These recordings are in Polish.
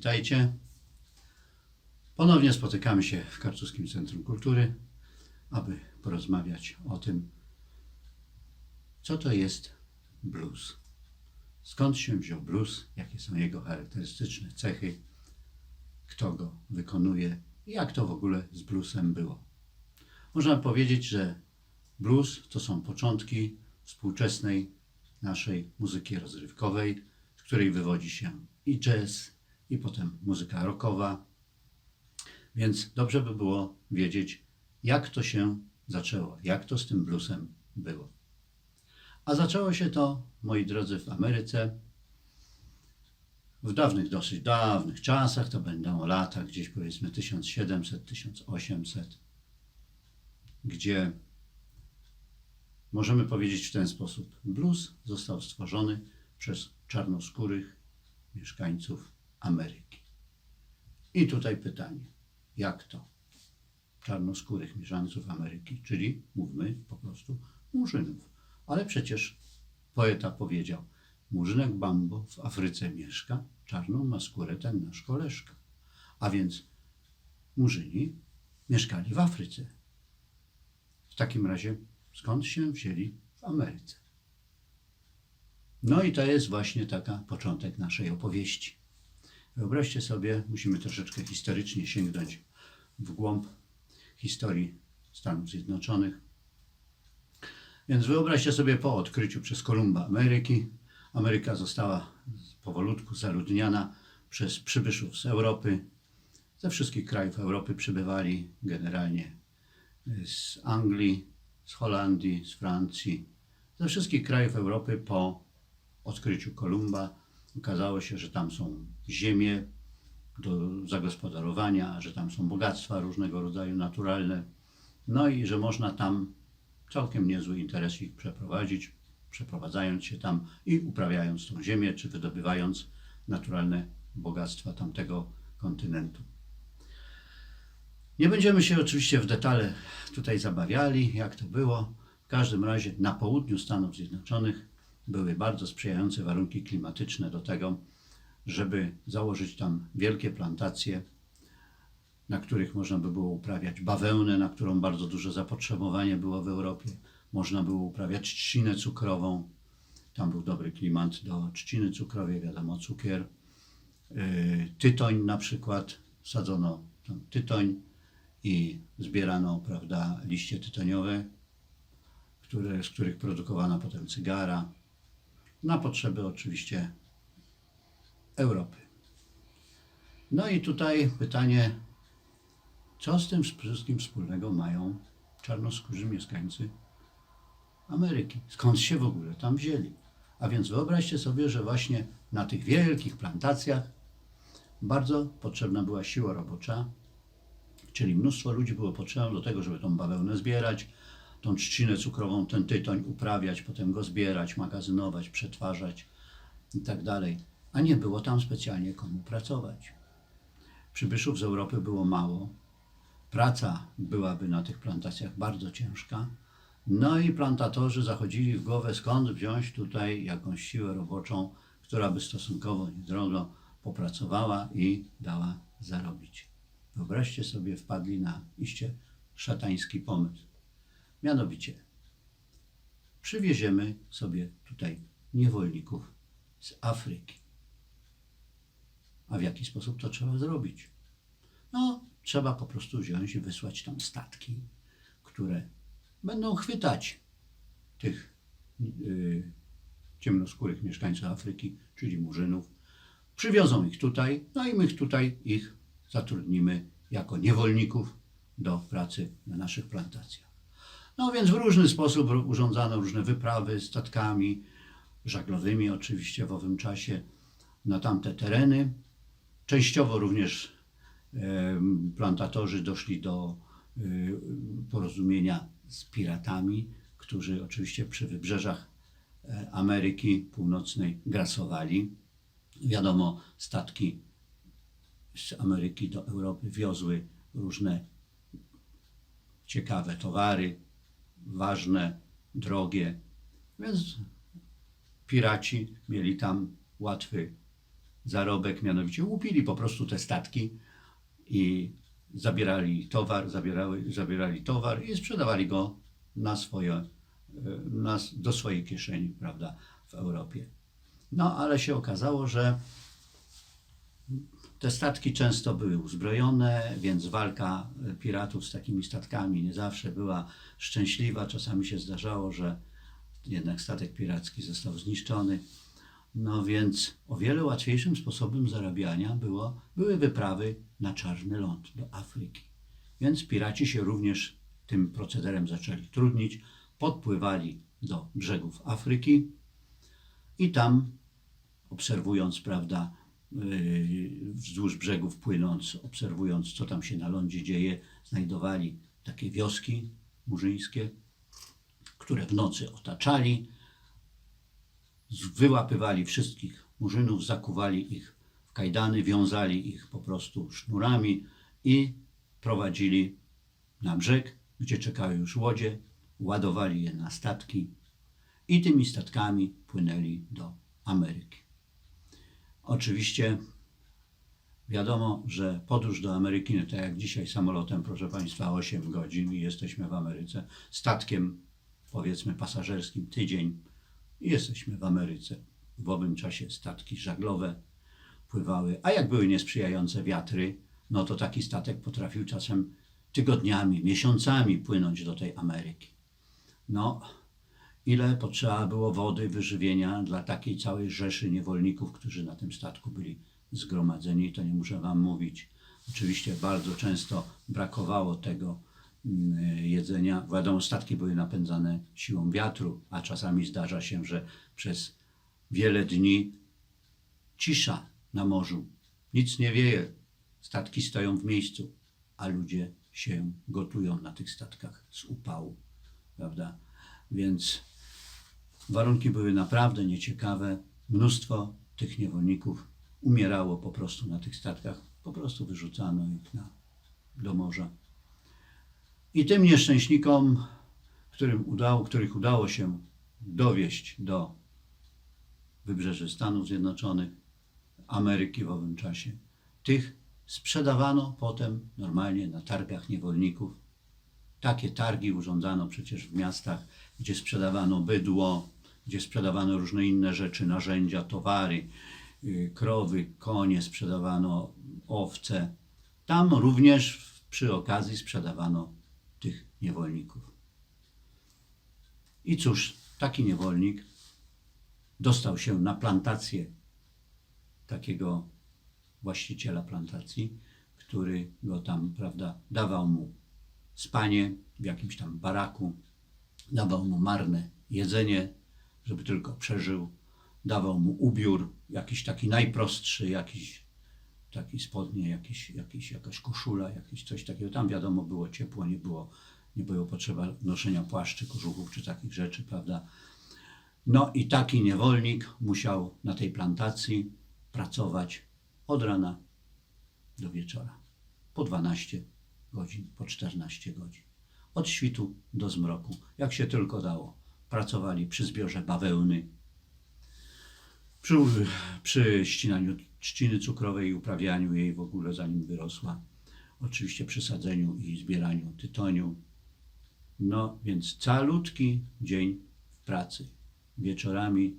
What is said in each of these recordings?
Witajcie. Ponownie spotykamy się w Kartuskim Centrum Kultury, aby porozmawiać o tym, co to jest blues. Skąd się wziął blues, jakie są jego charakterystyczne cechy, kto go wykonuje i jak to w ogóle z bluesem było. Można powiedzieć, że blues to są początki współczesnej naszej muzyki rozrywkowej, z której wywodzi się i jazz, i potem muzyka rockowa. Więc dobrze by było wiedzieć, jak to się zaczęło, jak to z tym bluesem było. A zaczęło się to, moi drodzy, w Ameryce w dawnych, dosyć dawnych czasach, to będą lata gdzieś powiedzmy 1700-1800, gdzie możemy powiedzieć w ten sposób: blues został stworzony przez czarnoskórych mieszkańców Ameryki. I tutaj pytanie: jak to? Czarnoskórych mieszkańców Ameryki, czyli mówmy po prostu murzynów. Ale przecież poeta powiedział: Murzynek Bambo w Afryce mieszka, czarną ma skórę ten nasz koleżka. A więc murzyni mieszkali w Afryce. W takim razie skąd się wzięli w Ameryce? No i to jest właśnie taka początek naszej opowieści. Wyobraźcie sobie, musimy troszeczkę historycznie sięgnąć w głąb historii Stanów Zjednoczonych. Więc wyobraźcie sobie po odkryciu przez Kolumba Ameryki. Ameryka została powolutku zaludniana przez przybyszów z Europy. Ze wszystkich krajów Europy przybywali generalnie z Anglii, z Holandii, z Francji, ze wszystkich krajów Europy po odkryciu Kolumba. Okazało się, że tam są ziemie do zagospodarowania, że tam są bogactwa różnego rodzaju naturalne, no i że można tam całkiem niezły interesik przeprowadzić, przeprowadzając się tam i uprawiając tą ziemię, czy wydobywając naturalne bogactwa tamtego kontynentu. Nie będziemy się oczywiście w detale tutaj zabawiali, jak to było. W każdym razie na południu Stanów Zjednoczonych były bardzo sprzyjające warunki klimatyczne do tego, żeby założyć tam wielkie plantacje, na których można by było uprawiać bawełnę, na którą bardzo duże zapotrzebowanie było w Europie. Można było uprawiać trzcinę cukrową. Tam był dobry klimat do trzciny cukrowej, wiadomo, cukier. Yy, Tytoń na przykład, sadzono tam tytoń i zbierano, prawda, liście tytoniowe, które, z których produkowano potem cygara, na potrzeby oczywiście Europy. No i tutaj pytanie, co z tym wszystkim wspólnego mają czarnoskórzy mieszkańcy Ameryki? Skąd się w ogóle tam wzięli? A więc wyobraźcie sobie, że właśnie na tych wielkich plantacjach bardzo potrzebna była siła robocza, czyli mnóstwo ludzi było potrzebne do tego, żeby tą bawełnę zbierać, tą trzcinę cukrową, ten tytoń uprawiać, potem go zbierać, magazynować, przetwarzać i tak. A nie było tam specjalnie komu pracować. Przybyszów z Europy było mało. Praca byłaby na tych plantacjach bardzo ciężka. No i plantatorzy zachodzili w głowę, skąd wziąć tutaj jakąś siłę roboczą, która by stosunkowo niedrogo popracowała i dała zarobić. Wyobraźcie sobie, wpadli na iście szatański pomysł. Mianowicie, przywieziemy sobie tutaj niewolników z Afryki. A w jaki sposób to trzeba zrobić? No, trzeba po prostu wziąć i wysłać tam statki, które będą chwytać tych yy, ciemnoskórych mieszkańców Afryki, czyli murzynów. Przywiozą ich tutaj, no i my tutaj ich zatrudnimy jako niewolników do pracy na naszych plantacjach. No więc w różny sposób urządzano różne wyprawy statkami żaglowymi, oczywiście w owym czasie, na tamte tereny. Częściowo również plantatorzy doszli do y, porozumienia z piratami, którzy oczywiście przy wybrzeżach e, Ameryki Północnej grasowali. Wiadomo, statki z Ameryki do Europy wiozły różne ciekawe towary, ważne, drogie, więc piraci mieli tam łatwy zarobek, mianowicie łupili po prostu te statki i zabierali towar, zabierały, zabierali towar i sprzedawali go na swoje, e, na, do swojej kieszeni, prawda, w Europie. No, ale się okazało, że te statki często były uzbrojone, więc walka e, piratów z takimi statkami nie zawsze była szczęśliwa. Czasami się zdarzało, że jednak statek piracki został zniszczony. No więc o wiele łatwiejszym sposobem zarabiania było, były wyprawy na czarny ląd do Afryki. Więc piraci się również tym procederem zaczęli trudnić, podpływali do brzegów Afryki i tam obserwując, prawda, wzdłuż brzegów płynąc, obserwując, co tam się na lądzie dzieje, znajdowali takie wioski murzyńskie, które w nocy otaczali, wyłapywali wszystkich murzynów, zakuwali ich w kajdany, wiązali ich po prostu sznurami i prowadzili na brzeg, gdzie czekały już łodzie, ładowali je na statki i tymi statkami płynęli do Ameryki. Oczywiście wiadomo, że podróż do Ameryki, no tak jak dzisiaj samolotem, proszę Państwa, 8 godzin i jesteśmy w Ameryce, statkiem powiedzmy pasażerskim tydzień i jesteśmy w Ameryce. W owym czasie statki żaglowe pływały, a jak były niesprzyjające wiatry, no to taki statek potrafił czasem tygodniami, miesiącami płynąć do tej Ameryki. No, ile potrzeba było wody, wyżywienia dla takiej całej rzeszy niewolników, którzy na tym statku byli zgromadzeni, to nie muszę Wam mówić. Oczywiście bardzo często brakowało tego mm, jedzenia. Wiadomo, statki były napędzane siłą wiatru, a czasami zdarza się, że przez wiele dni cisza na morzu. Nic nie wieje. Statki stoją w miejscu, a ludzie się gotują na tych statkach z upału, prawda? Więc warunki były naprawdę nieciekawe. Mnóstwo tych niewolników umierało po prostu na tych statkach. Po prostu wyrzucano ich na, do morza. I tym nieszczęśnikom, którym udało, których udało się dowieść do wybrzeży Stanów Zjednoczonych, Ameryki w owym czasie, tych sprzedawano potem normalnie na targach niewolników. Takie targi urządzano przecież w miastach, gdzie sprzedawano bydło, gdzie sprzedawano różne inne rzeczy, narzędzia, towary, yy, krowy, konie, sprzedawano owce. Tam również przy okazji sprzedawano tych niewolników. I cóż, taki niewolnik dostał się na plantację takiego właściciela plantacji, który go tam, prawda, dawał mu spanie w jakimś tam baraku, dawał mu marne jedzenie, żeby tylko przeżył, dawał mu ubiór, jakiś taki najprostszy, jakiś taki spodnie, jakiś, jakiś, jakaś koszula, jakieś coś takiego. Tam wiadomo było ciepło, nie było, nie było potrzeba noszenia płaszczy, kożuchów czy takich rzeczy, prawda. No i taki niewolnik musiał na tej plantacji pracować od rana do wieczora. Po 12 godzin, po 14 godzin. Od świtu do zmroku, jak się tylko dało. Pracowali przy zbiorze bawełny, przy, przy ścinaniu trzciny cukrowej i uprawianiu jej w ogóle zanim wyrosła. Oczywiście przy sadzeniu i zbieraniu tytoniu. No więc calutki dzień w pracy. Wieczorami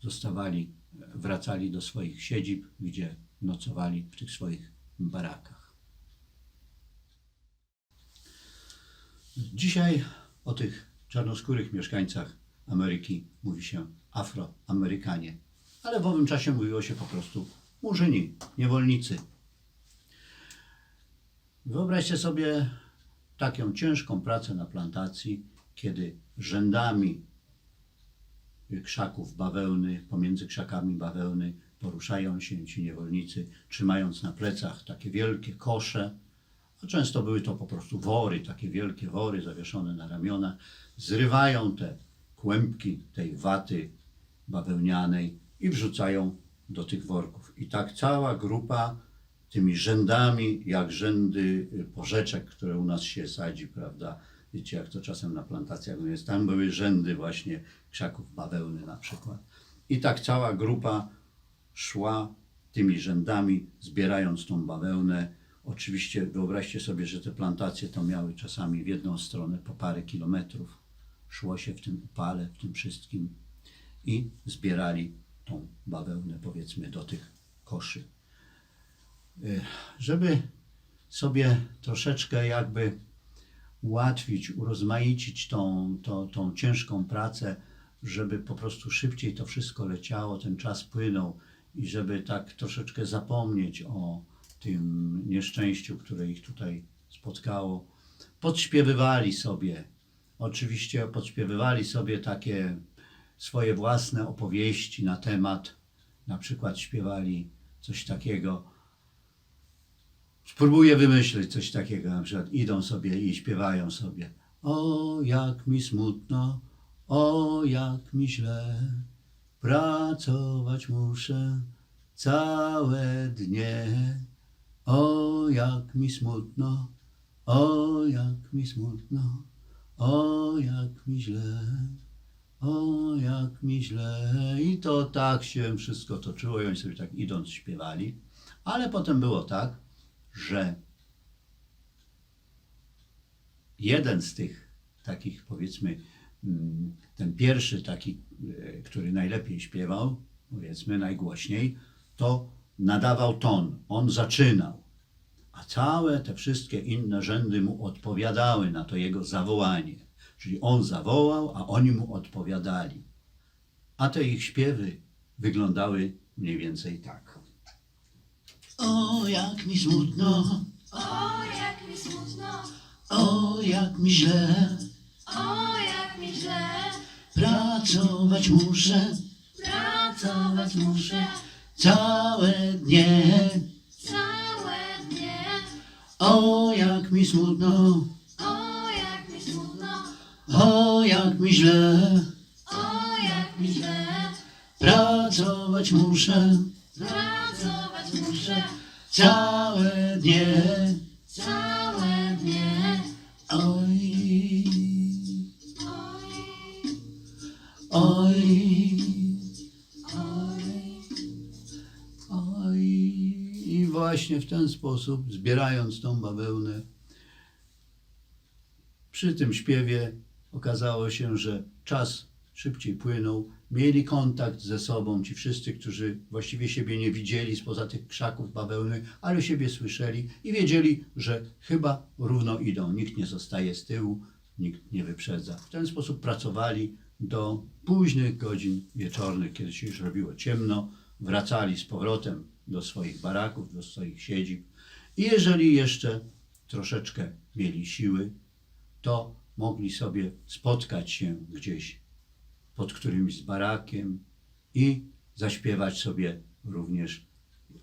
zostawali, wracali do swoich siedzib, gdzie nocowali w tych swoich barakach. Dzisiaj o tych czarnoskórych mieszkańcach Ameryki mówi się Afroamerykanie, ale w owym czasie mówiło się po prostu murzyni, niewolnicy. Wyobraźcie sobie taką ciężką pracę na plantacji, kiedy rzędami krzaków bawełny, pomiędzy krzakami bawełny poruszają się ci niewolnicy, trzymając na plecach takie wielkie kosze, a często były to po prostu wory, takie wielkie wory zawieszone na ramionach, zrywają te kłębki tej waty bawełnianej i wrzucają do tych worków. I tak cała grupa tymi rzędami, jak rzędy y, porzeczek, które u nas się sadzi, prawda? Wiecie, jak to czasem na plantacjach jest. Tam były rzędy właśnie krzaków bawełny na przykład. I tak cała grupa szła tymi rzędami, zbierając tą bawełnę. Oczywiście wyobraźcie sobie, że te plantacje to miały czasami w jedną stronę po parę kilometrów. Szło się w tym upale, w tym wszystkim i zbierali tą bawełnę, powiedzmy, do tych koszy. Y, Żeby sobie troszeczkę jakby ułatwić, urozmaicić tą, tą, tą ciężką pracę, żeby po prostu szybciej to wszystko leciało, ten czas płynął i żeby tak troszeczkę zapomnieć o tym nieszczęściu, które ich tutaj spotkało. Podśpiewywali sobie, oczywiście podśpiewywali sobie takie swoje własne opowieści na temat, na przykład śpiewali coś takiego, Spróbuję wymyślić coś takiego, na przykład idą sobie i śpiewają sobie. O, jak mi smutno, o, jak mi źle, pracować muszę całe dnie. O, jak mi smutno, o, jak mi smutno, o, jak mi źle, o, jak mi źle. I to tak się wszystko toczyło i oni sobie tak idąc śpiewali. Ale potem było tak, że jeden z tych takich, powiedzmy, mm, ten pierwszy taki, e, który najlepiej śpiewał, powiedzmy najgłośniej, to nadawał ton, on zaczynał, a całe te wszystkie inne rzędy mu odpowiadały na to jego zawołanie. Czyli on zawołał, a oni mu odpowiadali. A te ich śpiewy wyglądały mniej więcej tak. O, jak mi smutno, O, jak mi smutno, o, jak mi źle, o, jak mi źle, pracować muszę. Pracować muszę całe dnie. całe dnie. O, jak mi smutno, O, jak mi smutno, o, jak mi źle, o, jak mi źle, pracować muszę pracować muszę całe dnie. Sposób, zbierając tą bawełnę, przy tym śpiewie okazało się, że czas szybciej płynął. Mieli kontakt ze sobą ci wszyscy, którzy właściwie siebie nie widzieli spoza tych krzaków bawełny, ale siebie słyszeli i wiedzieli, że chyba równo idą. Nikt nie zostaje z tyłu, nikt nie wyprzedza. W ten sposób pracowali do późnych godzin wieczornych, kiedy się już robiło ciemno. Wracali z powrotem do swoich baraków, do swoich siedzib. I jeżeli jeszcze troszeczkę mieli siły, to mogli sobie spotkać się gdzieś pod którymś z barakiem i zaśpiewać sobie również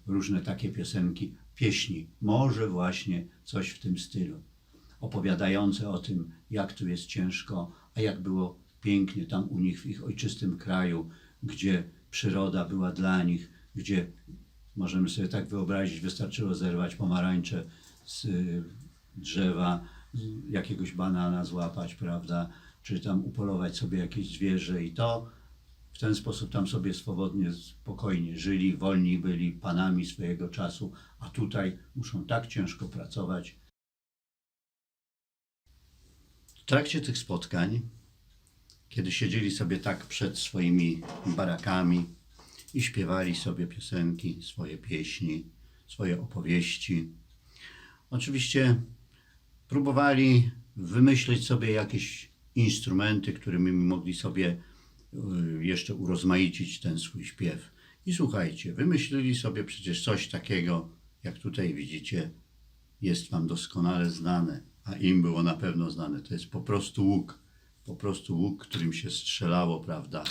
różne takie piosenki, pieśni, może właśnie coś w tym stylu, opowiadające o tym, jak tu jest ciężko, a jak było pięknie tam u nich w ich ojczystym kraju, gdzie przyroda była dla nich, gdzie możemy sobie tak wyobrazić, wystarczyło zerwać pomarańcze z y, drzewa, jakiegoś banana złapać, prawda, czy tam upolować sobie jakieś zwierzę i to w ten sposób tam sobie swobodnie, spokojnie żyli, wolni byli panami swojego czasu, a tutaj muszą tak ciężko pracować. W trakcie tych spotkań, kiedy siedzieli sobie tak przed swoimi barakami i śpiewali sobie piosenki, swoje pieśni, swoje opowieści, oczywiście próbowali wymyślić sobie jakieś instrumenty, którymi mogli sobie y, jeszcze urozmaicić ten swój śpiew. I słuchajcie, wymyślili sobie przecież coś takiego, jak tutaj widzicie, jest Wam doskonale znane, a im było na pewno znane. To jest po prostu łuk. Po prostu łuk, którym się strzelało, prawda?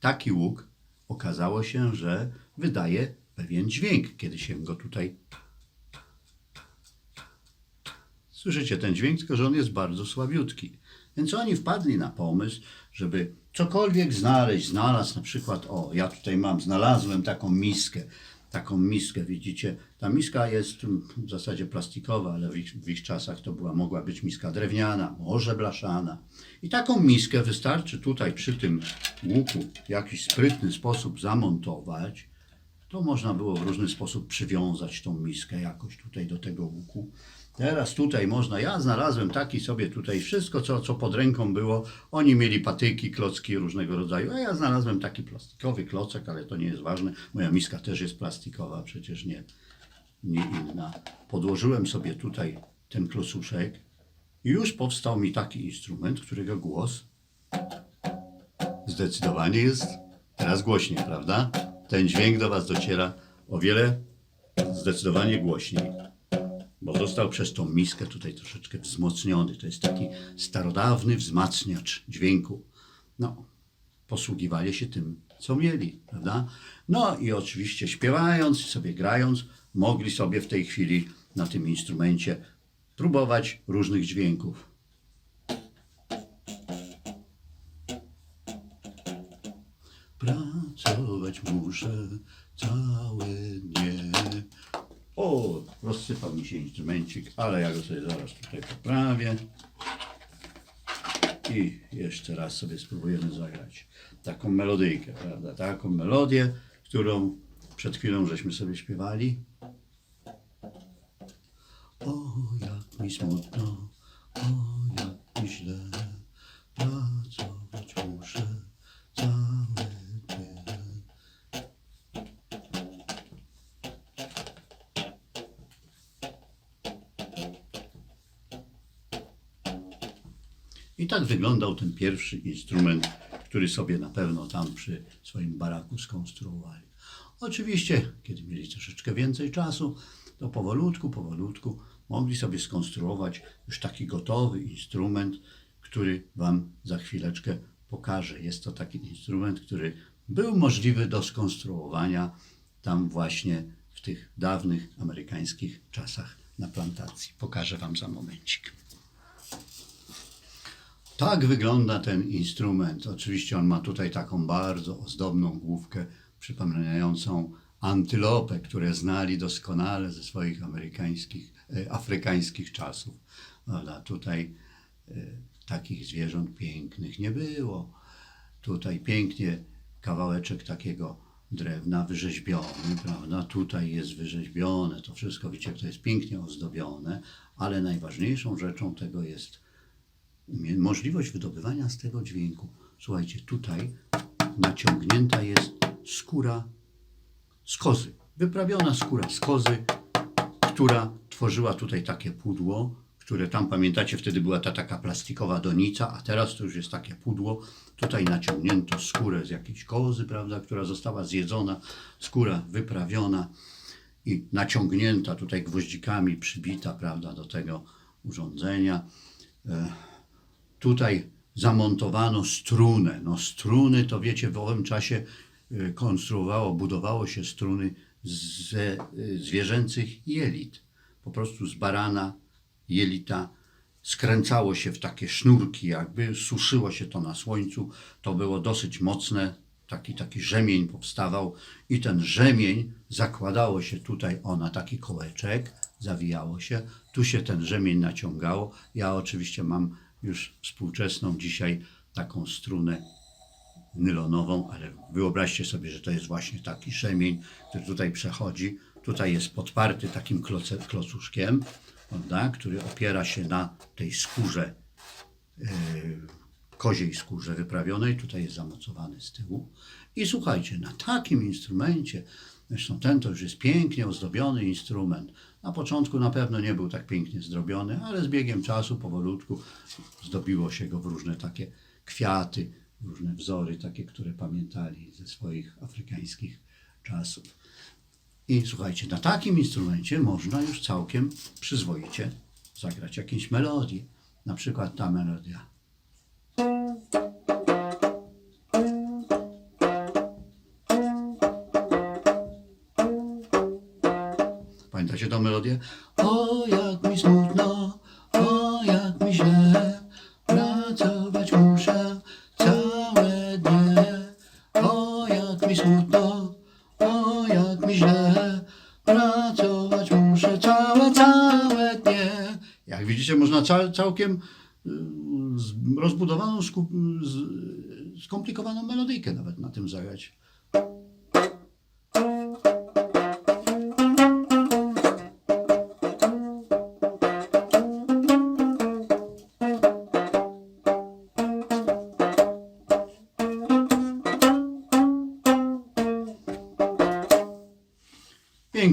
Taki łuk okazało się, że wydaje pewien dźwięk, kiedy się go tutaj Słyszycie ten dźwięk, tylko że on jest bardzo słabiutki. Więc oni wpadli na pomysł, żeby cokolwiek znaleźć. Znalazł na przykład, o, ja tutaj mam, znalazłem taką miskę. Taką miskę, widzicie. Ta miska jest mm, w zasadzie plastikowa, ale w ich, w ich czasach to była, mogła być miska drewniana, może blaszana. I taką miskę wystarczy tutaj przy tym łuku w jakiś sprytny sposób zamontować to można było w różny sposób przywiązać tą miskę jakoś tutaj do tego łuku. Teraz tutaj można, ja znalazłem taki sobie tutaj wszystko, co, co pod ręką było. Oni mieli patyki, klocki różnego rodzaju, a ja znalazłem taki plastikowy klocek, ale to nie jest ważne. Moja miska też jest plastikowa, przecież nie, nie inna. Podłożyłem sobie tutaj ten klocuszek i już powstał mi taki instrument, którego głos zdecydowanie jest teraz głośniej, prawda? Ten dźwięk do Was dociera o wiele zdecydowanie głośniej, bo został przez tą miskę tutaj troszeczkę wzmocniony. To jest taki starodawny wzmacniacz dźwięku. No, posługiwali się tym, co mieli, prawda? No i oczywiście śpiewając, sobie grając, mogli sobie w tej chwili na tym instrumencie próbować różnych dźwięków. Pracować muszę całe dnie. O, rozsypał mi się instrumencik, ale ja go sobie zaraz tutaj poprawię. I jeszcze raz sobie spróbujemy zagrać taką melodyjkę, prawda? Taką melodię, którą przed chwilą żeśmy sobie śpiewali. O, jak mi smutno, o, jak mi źle, pracować muszę całe dnie. I tak wyglądał ten pierwszy instrument, który sobie na pewno tam przy swoim baraku skonstruowali. Oczywiście, kiedy mieli troszeczkę więcej czasu, to powolutku, powolutku mogli sobie skonstruować już taki gotowy instrument, który Wam za chwileczkę pokażę. Jest to taki instrument, który był możliwy do skonstruowania tam właśnie w tych dawnych amerykańskich czasach na plantacji. Pokażę Wam za momencik. Tak wygląda ten instrument. Oczywiście on ma tutaj taką bardzo ozdobną główkę przypominającą antylopę, które znali doskonale ze swoich amerykańskich, e, afrykańskich czasów. Prawda? Tutaj e, takich zwierząt pięknych nie było. Tutaj pięknie kawałeczek takiego drewna wyrzeźbiony, prawda? Tutaj jest wyrzeźbione, to wszystko, widzicie, to jest pięknie ozdobione, ale najważniejszą rzeczą tego jest możliwość wydobywania z tego dźwięku. Słuchajcie, tutaj naciągnięta jest skóra z kozy, wyprawiona skóra z kozy, która tworzyła tutaj takie pudło, które tam pamiętacie, wtedy była ta taka plastikowa donica, a teraz to już jest takie pudło. Tutaj naciągnięto skórę z jakiejś kozy, prawda, która została zjedzona, skóra wyprawiona i naciągnięta tutaj gwoździkami, przybita, prawda, do tego urządzenia. E, tutaj zamontowano strunę. No struny to wiecie, w owym czasie y, konstruowało, budowało się struny ze y, zwierzęcych jelit. Po prostu z barana jelita skręcało się w takie sznurki jakby, suszyło się to na słońcu. To było dosyć mocne, taki, taki rzemień powstawał i ten rzemień zakładało się tutaj o na taki kołeczek, zawijało się, tu się ten rzemień naciągało. Ja oczywiście mam już współczesną dzisiaj taką strunę nylonową, ale wyobraźcie sobie, że to jest właśnie taki rzemień, który tutaj przechodzi. Tutaj jest podparty takim kloce, klocuszkiem, prawda, który opiera się na tej skórze yy, koziej skórze wyprawionej, tutaj jest zamocowany z tyłu. I słuchajcie, na takim instrumencie, zresztą ten to już jest pięknie ozdobiony instrument. Na początku na pewno nie był tak pięknie zrobiony, ale z biegiem czasu powolutku zdobiło się go w różne takie kwiaty, różne wzory, takie, które pamiętali ze swoich afrykańskich czasów. I słuchajcie, na takim instrumencie można już całkiem przyzwoicie zagrać jakieś melodie. Na przykład ta melodia. Tą melodię? O, jak mi smutno, o, jak mi źle, pracować muszę całe dnie. O, jak mi smutno, o, jak mi źle, pracować muszę całe, całe dnie. Jak widzicie, można cał, całkiem y, rozbudowaną, skup, z, skomplikowaną melodyjkę nawet na tym zagrać.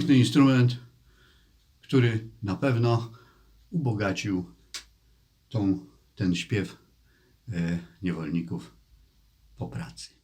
Piękny instrument, który na pewno ubogacił tą, ten śpiew e, niewolników po pracy.